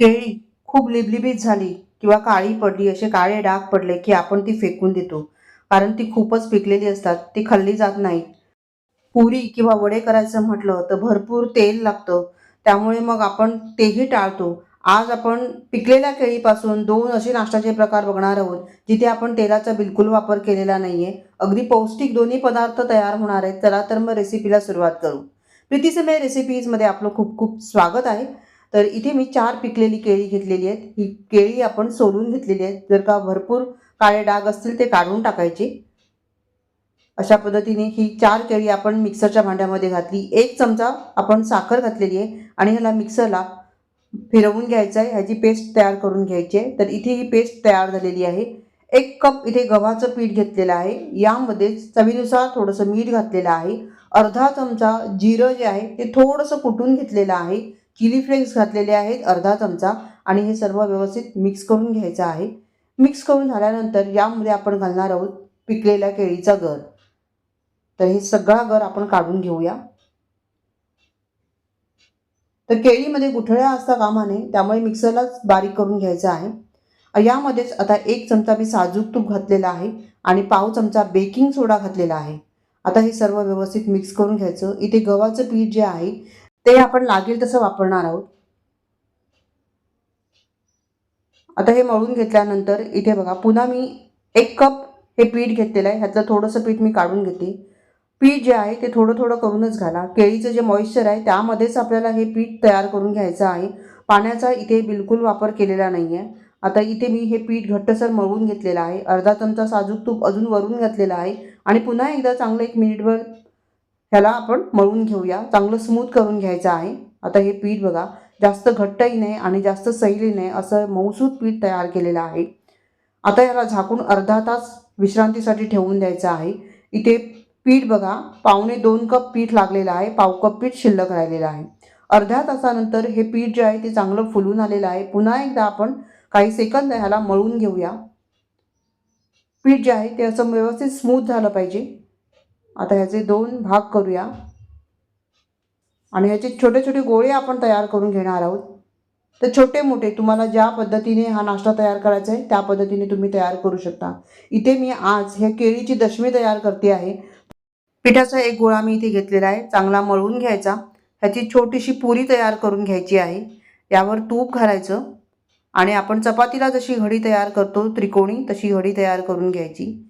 केळी खूप लिबलिबीत झाली किंवा काळी पडली असे काळे डाग पडले की आपण ती फेकून देतो. कारण ती खूपच पिकलेली असतात ती खाल्ली जात नाही पुरी किंवा वडे करायचं म्हटलं तर भरपूर तेल लागतं. त्यामुळे मग आपण तेही टाळतो. आज आपण पिकलेल्या केळीपासून दोन असे नाश्त्याचे प्रकार बघणार आहोत जिथे आपण तेलाचा बिलकुल वापर केलेला नाही आहे अगदी पौष्टिक दोन्ही पदार्थ तयार होणार आहेत. चला तर मग रेसिपीला सुरुवात करू. प्रीतीसमय रेसिपीजमध्ये आपलं खूप खूप स्वागत आहे. तर इथे मी चार पिकलेली केळी घेतलेली आहेत. ही केळी आपण सोलून घेतलेली आहेत. जर का भरपूर काळे डाग असतील ते काढून टाकायचे. अशा पद्धतीने ही चार केळी आपण मिक्सरच्या भांड्यामध्ये घातली. एक चमचा आपण साखर घातलेली आहे आणि ह्याला मिक्सरला फिरवून घ्यायचं आहे. ह्याची पेस्ट तयार करून घ्यायची आहे. तर इथे ही पेस्ट तयार झालेली आहे. एक कप इथे गव्हाचं पीठ घेतलेलं आहे. यामध्ये चवीनुसार थोडंसं मीठ घातलेलं आहे. अर्धा चमचा जिरं जे आहे ते थोडंसं कुटून घेतलेलं आहे. चिली फ्लेक्स घातलेले आहेत अर्धा चमचा आणि हे सर्व व्यवस्थित मिक्स करून घ्यायचं आहे. मिक्स करून झाल्यानंतर यामध्ये आपण घालणार आहोत पिकलेल्या केळीचा गर. तर हे सगळा गर आपण काढून घेऊया. तर केळीमध्ये गुठळ्या असता कामा नये त्यामुळे मिक्सरलाच बारीक करून घ्यायचं आहे. यामध्येच आता एक चमचा मी साजूक तूप घातलेला आहे आणि पाव चमचा बेकिंग सोडा घातलेला आहे. आता हे सर्व व्यवस्थित मिक्स करून घ्यायचं. इथे गव्हाचं पीठ जे आहे ते आपण लागेल तसं वापरणार आहोत. आता हे मळून घेतल्यानंतर इथे बघा पुन्हा मी एक कप हे पीठ घेतलेलं आहे. ह्यातलं थोडंसं पीठ मी काढून घेते. पीठ जे आहे ते थोडं थोडं करूनच घाला. केळीचं जे मॉइश्चर आहे त्यामध्येच आपल्याला हे पीठ तयार करून घ्यायचं आहे. पाण्याचा इथे बिलकुल वापर केलेला नाही आहे आता इथे मी हे पीठ घट्टसर मळून घेतलेलं आहे. अर्धा चमचा साजूक तूप अजून वरून घातलेलं आहे. आणि पुन्हा एकदा चांगलं एक मिनिटभर ह्याला आपण मळून घेऊया. चांगलं स्मूथ करून घ्यायचं आहे. आता हे पीठ बघा. जास्त घट्टही नाही आणि जास्त सैली नाही असं मऊसूत पीठ तयार केलेलं आहे. आता याला झाकून अर्धा तास विश्रांतीसाठी ठेवून द्यायचं आहे. इथे पीठ बघा. पावणे दोन कप पीठ लागलेलं आहे. पाव कप पीठ शिल्लक राहिलेलं आहे. अर्ध्या तासानंतर हे पीठ जे आहे ते चांगलं फुलून आलेलं आहे. पुन्हा एकदा आपण काही सेकंद ह्याला मळून घेऊया. पीठ जे आहे ते असं व्यवस्थित स्मूथ झालं पाहिजे. आता ह्याचे दोन भाग करूया. आणि ह्याचे छोटे छोटे गोळे आपण तयार करून घेणार आहोत. तर छोटे मोठे तुम्हाला ज्या पद्धतीने हा नाश्ता तयार करायचा आहे त्या पद्धतीने तुम्ही तयार करू शकता. इथे मी आज ह्या केळीची दशमी तयार करते आहे. पिठाचा एक गोळा मी इथे घेतलेला आहे चांगला मळून घ्यायचा. ह्याची छोटीशी पुरी तयार करून घ्यायची आहे. यावर तूप घालायचं. आणि आपण चपातीला जशी घडी तयार करतो त्रिकोणी तशी घडी तयार करून घ्यायची.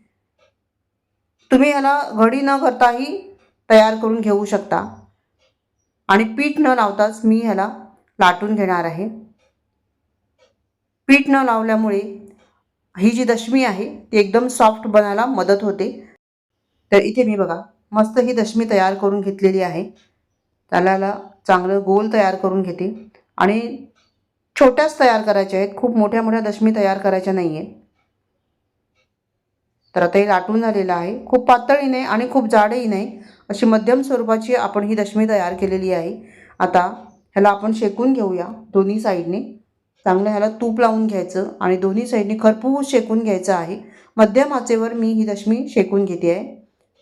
तुम्ही ह्याला घडी न करताही तयार करून घेऊ शकता. आणि पीठ न लावताच मी ह्याला लाटून घेणार आहे. पीठ न लावल्यामुळे ही जी दशमी आहे ती एकदम सॉफ्ट बनायला मदत होते. तर इथे मी बघा मस्त ही दशमी तयार करून घेतलेली आहे. त्याला चांगलं गोल तयार करून घेते. आणि छोट्याच तयार करायच्या आहेत खूप मोठ्या मोठ्या दशमी तयार करायच्या नाही आहेत तर आता हे लाटून झालेलं आहे. खूप पातळही नाही आणि खूप जाडही नाही अशी मध्यम स्वरूपाची आपण ही दशमी तयार केलेली आहे. आता ह्याला आपण शेकून घेऊया दोन्ही साईडने. चांगलं ह्याला तूप लावून घ्यायचं आणि दोन्ही साईडने खरपूस शेकून घ्यायचं आहे. मध्यम आचेवर मी ही दशमी शेकून घेते आहे.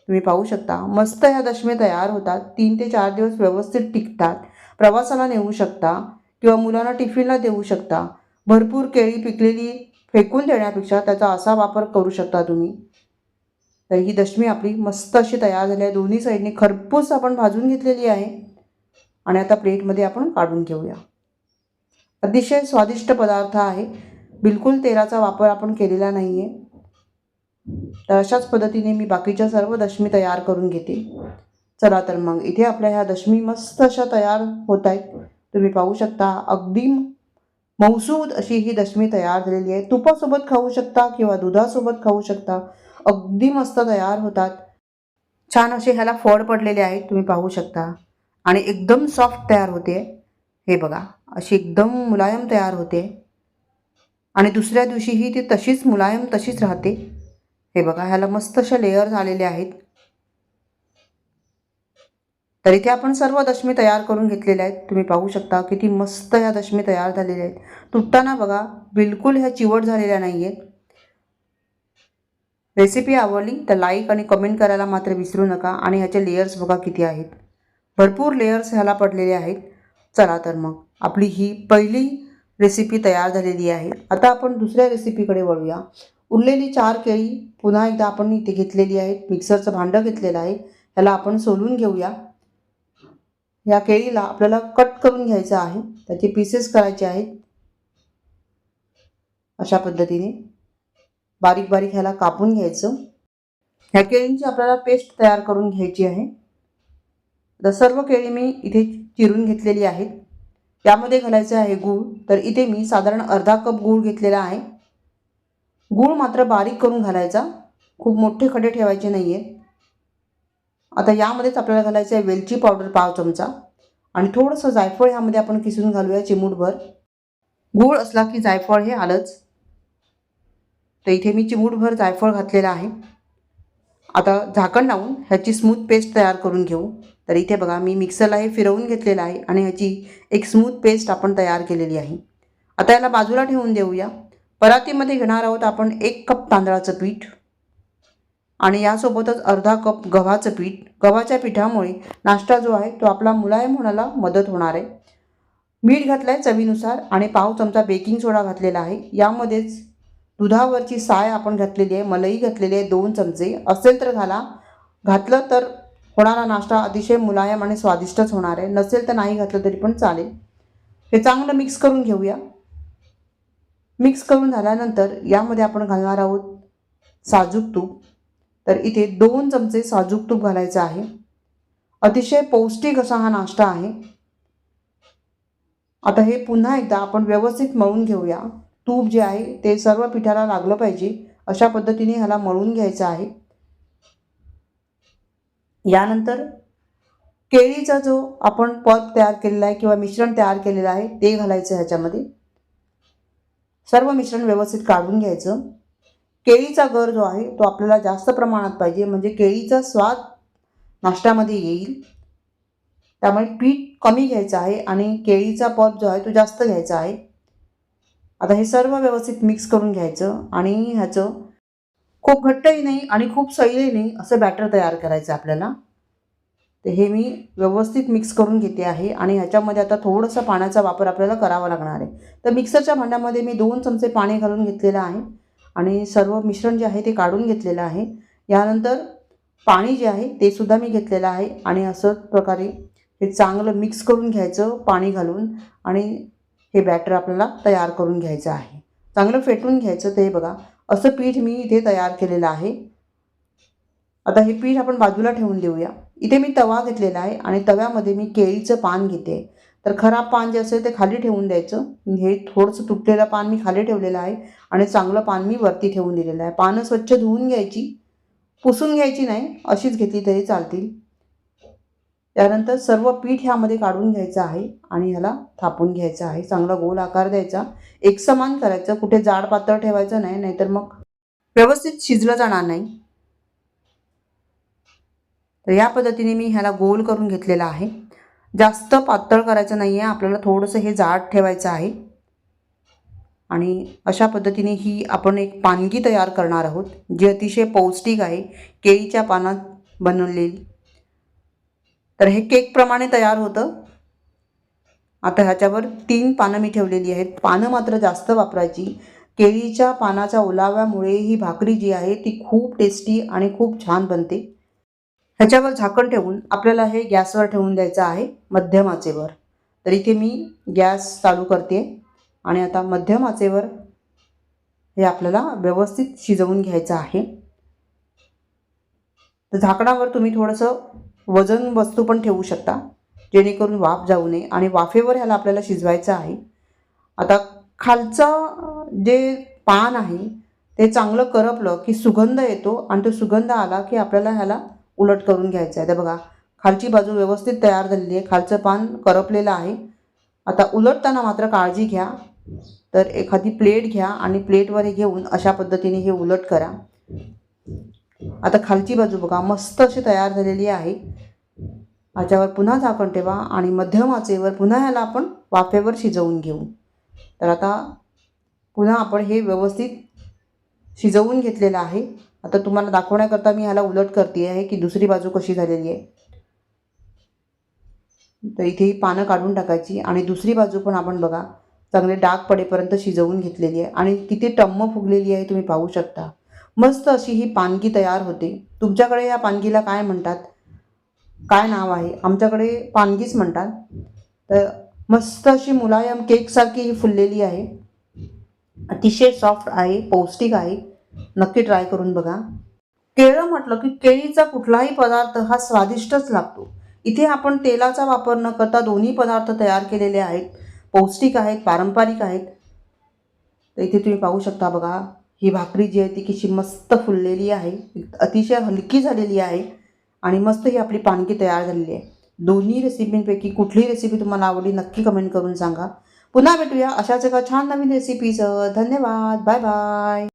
तुम्ही पाहू शकता मस्त ह्या दशमी तयार होतात. तीन ते चार दिवस व्यवस्थित टिकतात. प्रवासाला नेऊ शकता किंवा मुलांना टिफिनला देऊ शकता. भरपूर केळी पिकलेली फेकून देण्यापेक्षा त्याचा असा वापर करू शकता तुम्ही. तर ही दशमी आपली मस्त अशी तयार झाली आहे. दोन्ही साईडने खरपूस आपण भाजून घेतलेली आहे. आणि आता प्लेटमध्ये आपण काढून घेऊया. अतिशय स्वादिष्ट पदार्थ आहे. बिलकुल तेलाचा वापर आपण केलेला नाही आहे तर अशाच पद्धतीने मी बाकीच्या सर्व दशमी तयार करून घेते. चला तर मग इथे आपल्या ह्या दशमी मस्त अशा तयार होत आहेत. तुम्ही पाहू शकता अगदी मौसूद अशी ही दशमी तयार झालेली आहे. तुपासोबत खाऊ शकता किंवा दुधासोबत खाऊ शकता. अगदी मस्त तयार होतात. छान असे ह्याला फळ पडलेले आहेत तुम्ही पाहू शकता. आणि एकदम सॉफ्ट तयार होते. हे बघा अशी एकदम मुलायम तयार होते. आणि दुसऱ्या दिवशीही ती तशीच मुलायम तशीच राहते. हे बघा ह्याला मस्त अशा लेअर्स आलेले आहेत. तर इथे आपण सर्व दशमी तयार करून घेतलेल्या आहेत. तुम्ही पाहू शकता किती मस्त ह्या दशमी तयार झालेल्या आहेत. तुटताना बघा बिलकुल ह्या चिवट झालेल्या नाही आहेत रेसिपी आवडली तर लाईक आणि कमेंट करायला मात्र विसरू नका आणि ह्याचे लेयर्स बघा किती आहेत. भरपूर लेयर्स ह्याला पडलेले आहेत. चला तर मग आपली ही पहिली रेसिपी तयार झालेली आहे. आता आपण दुसऱ्या रेसिपीकडे वळूया. उरलेली चार केळी पुन्हा एकदा आपण इथे घेतलेली आहेत. मिक्सरचं भांडं घेतलेलं आहे. ह्याला आपण सोलून घेऊया. या केळीला आपल्याला कट करून घ्यायचं आहे. त्याचे पीसेस करायचे आहेत. अशा पद्धतीने बारीक बारीक ह्याला कापून घ्यायचं. ह्या केळींची आपल्याला पेस्ट तयार करून घ्यायची आहे. तर सर्व केळी मी इथे चिरून घेतलेली आहेत. त्यामध्ये घालायचं आहे गूळ. तर इथे मी साधारण अर्धा कप गूळ घेतलेला आहे. गूळ मात्र बारीक करून घालायचा. खूप मोठे खडे ठेवायचे नाही आहेत आता यामध्येच आपल्याला घालायचं आहे वेलची पावडर पाव चमचा. आणि थोडंसं जायफळ ह्यामध्ये आपण किसून घालूया चिमूटभर. गूळ असला की जायफळ हे आलंच. तर इथे मी चिमूटभर जायफळ घातलेलं आहे. आता झाकण लावून ह्याची स्मूथ पेस्ट तयार करून घेऊ. तर इथे बघा मी मिक्सरला हे फिरवून घेतलेलं आहे आणि ह्याची एक स्मूथ पेस्ट आपण तयार केलेली आहे. आता याला बाजूला ठेवून देऊया. परातीमध्ये घेणार आहोत आपण एक कप तांदळाचं पीठ. आणि यासोबतच अर्धा कप गव्हाचं पीठ. गव्हाच्या पिठामुळे नाश्ता जो आहे तो आपला मुलायम होण्याला मदत होणार आहे. मीठ घातलं आहे चवीनुसार आणि पाव चमचा बेकिंग सोडा घातलेला आहे. यामध्येच दुधावरची साय आपण घातलेली आहे मलई घातलेली आहे दोन चमचे. असेल तर घाला. घातलं तर होणारा नाश्ता अतिशय मुलायम आणि स्वादिष्टच होणार आहे. नसेल तर नाही घातलं तरी पण चालेल. हे चांगलं मिक्स करून घेऊया. मिक्स करून झाल्यानंतर यामध्ये आपण घालणार आहोत साजूक तूप. तर इथे दोन चमचे साजूक तूप घालायचं आहे. अतिशय पौष्टिक असा हा नाश्ता आहे. आता हे पुन्हा एकदा आपण व्यवस्थित मळून घेऊया. तूप जे आहे ते सर्व पिठाला लागलं पाहिजे. अशा पद्धतीने ह्याला मळून घ्यायचं आहे. यानंतर केळीचा जो आपण पद तयार केलेला आहे किंवा मिश्रण तयार केलेलं आहे ते घालायचं ह्याच्यामध्ये. सर्व मिश्रण व्यवस्थित काढून घ्यायचं. केळीचा गर जो आहे तो आपल्याला जास्त प्रमाणात पाहिजे. म्हणजे केळीचा स्वाद नाश्त्यामध्ये येईल. त्यामुळे पीठ कमी घ्यायचं आहे आणि केळीचा पप जो आहे तो जास्त घ्यायचा आहे. आता हे सर्व व्यवस्थित मिक्स करून घ्यायचं आणि ह्याचं खूप घट्टही नाही आणि खूप सैलही नाही असं बॅटर तयार करायचं आपल्याला. तर हे मी व्यवस्थित मिक्स करून घेते आहे आणि ह्याच्यामध्ये आता थोडंसं पाण्याचा वापर आपल्याला करावा लागणार आहे. तर मिक्सरच्या भांड्यामध्ये मी दोन चमचे पाणी घालून घेतलेलं आहे. आणि सर्व मिश्रण जे आहे ते काढून घेतलेलं आहे. यानंतर पाणी जे आहे ते सुद्धा मी घेतलेलं आहे आणि असंच प्रकारे हे चांगलं मिक्स करून घ्यायचं पाणी घालून आणि हे बॅटर आपल्याला तयार करून घ्यायचं आहे. चांगलं फेटून घ्यायचं ते बघा. असं पीठ मी इथे तयार केलेलं आहे. आता हे पीठ आपण बाजूला ठेवून देऊया. इथे मी तवा घेतलेला आहे आणि तव्यामध्ये मी केळीचं पान घेते. तर खराब पान जे असेल ते खाली ठेवून द्यायचं. हे थोडंसं तुटलेलं पान मी खाली ठेवलेलं आहे आणि चांगलं पान मी वरती ठेवून दिलेलं आहे. पानं स्वच्छ धुवून घ्यायची पुसून घ्यायची नाही अशीच घेतली तरी चालतील. त्यानंतर सर्व पीठ ह्यामध्ये काढून घ्यायचं आहे आणि ह्याला थापून घ्यायचं आहे. चांगला गोल आकार द्यायचा. एकसमान करायचं. कुठे जाड पातळ ठेवायचं नाही नाहीतर मग व्यवस्थित शिजलं जाणार नाही. तर या पद्धतीने मी ह्याला गोल करून घेतलेला आहे. जास्त पातळ करायचं नाही आहे आपल्याला थोडंसं हे जाड ठेवायचं आहे. आणि अशा पद्धतीने ही आपण एक पानगी तयार करणार आहोत जी अतिशय पौष्टिक आहे. केळीच्या पानात बनवलेली तर हे केकप्रमाणे तयार होतं. आता ह्याच्यावर तीन पानं मी ठेवलेली आहेत. पानं मात्र जास्त वापरायची. केळीच्या पानाच्या ओलाव्यामुळे ही भाकरी जी आहे ती खूप टेस्टी आणि खूप छान बनते. ह्याच्यावर झाकण ठेवून आपल्याला हे गॅसवर ठेवून द्यायचं आहे मध्यम आचेवर. तर इथे मी गॅस चालू करते आणि आता मध्यम आचेवर हे आपल्याला व्यवस्थित शिजवून घ्यायचं आहे. तर झाकणावर तुम्ही थोडंसं वजन वस्तू पण ठेवू शकता जेणेकरून वाफ जाऊ नये आणि वाफेवर ह्याला आपल्याला शिजवायचं आहे. आता खालचं जे पान आहे ते चांगलं करपलं की सुगंध येतो आणि तो सुगंध आला की आपल्याला ह्याला उलट करून घ्यायचं आहे. तर बघा खालची बाजू व्यवस्थित तयार झालेली आहे. खालचं पान करपलेलं आहे. आता उलटताना मात्र काळजी घ्या. तर एखादी प्लेट घ्या आणि प्लेटवर हे घेऊन अशा पद्धतीने हे उलट करा. आता खालची बाजू बघा मस्त अशी तयार झालेली आहे. ह्याच्यावर पुन्हा झाकण ठेवा आणि मध्यम आचेवर पुन्हा ह्याला आपण वाफेवर शिजवून घेऊ. तर आता पुन्हा आपण हे व्यवस्थित शिजवून घेतलेलं आहे. आता तुम्हाला दाखवण्याकरता मी ह्याला उलट करते आहे की दुसरी बाजू कशी झालेली आहे. तर इथे ही पानं काढून टाकायची आणि दुसरी बाजू पण आपण बघा चांगले डाग पडेपर्यंत शिजवून घेतलेली आहे आणि किती टम्म फुगलेली आहे तुम्ही पाहू शकता. मस्त अशी ही पानगी तयार होते. तुमच्याकडे या पानगीला काय म्हणतात? काय नाव आहे? आमच्याकडे पानगीच म्हणतात. तर मस्त अशी मुलायम केकसारखी ही फुललेली आहे. अतिशय सॉफ्ट आहे पौष्टिक आहे. नक्की ट्राय करून बघा. केळं म्हटलं की केळीचा कुठलाही पदार्थ हा स्वादिष्टच लागतो. इथे आपण तेलाचा वापर न करता दोन्ही पदार्थ तयार केलेले आहेत. पौष्टिक आहेत पारंपरिक आहेत. तर इथे तुम्ही पाहू शकता बघा ही भाकरी जी आहे ती किशी मस्त फुललेली आहे. अतिशय हलकी झालेली आहे आणि मस्त ही आपली पानगी तयार झालेली आहे. दोन्ही रेसिपींपैकी कुठली रेसिपी तुम्हाला आवडली नक्की कमेंट करून सांगा. पुन्हा भेटूया अशाच एका छान नवीन रेसिपीचं धन्यवाद. Bye bye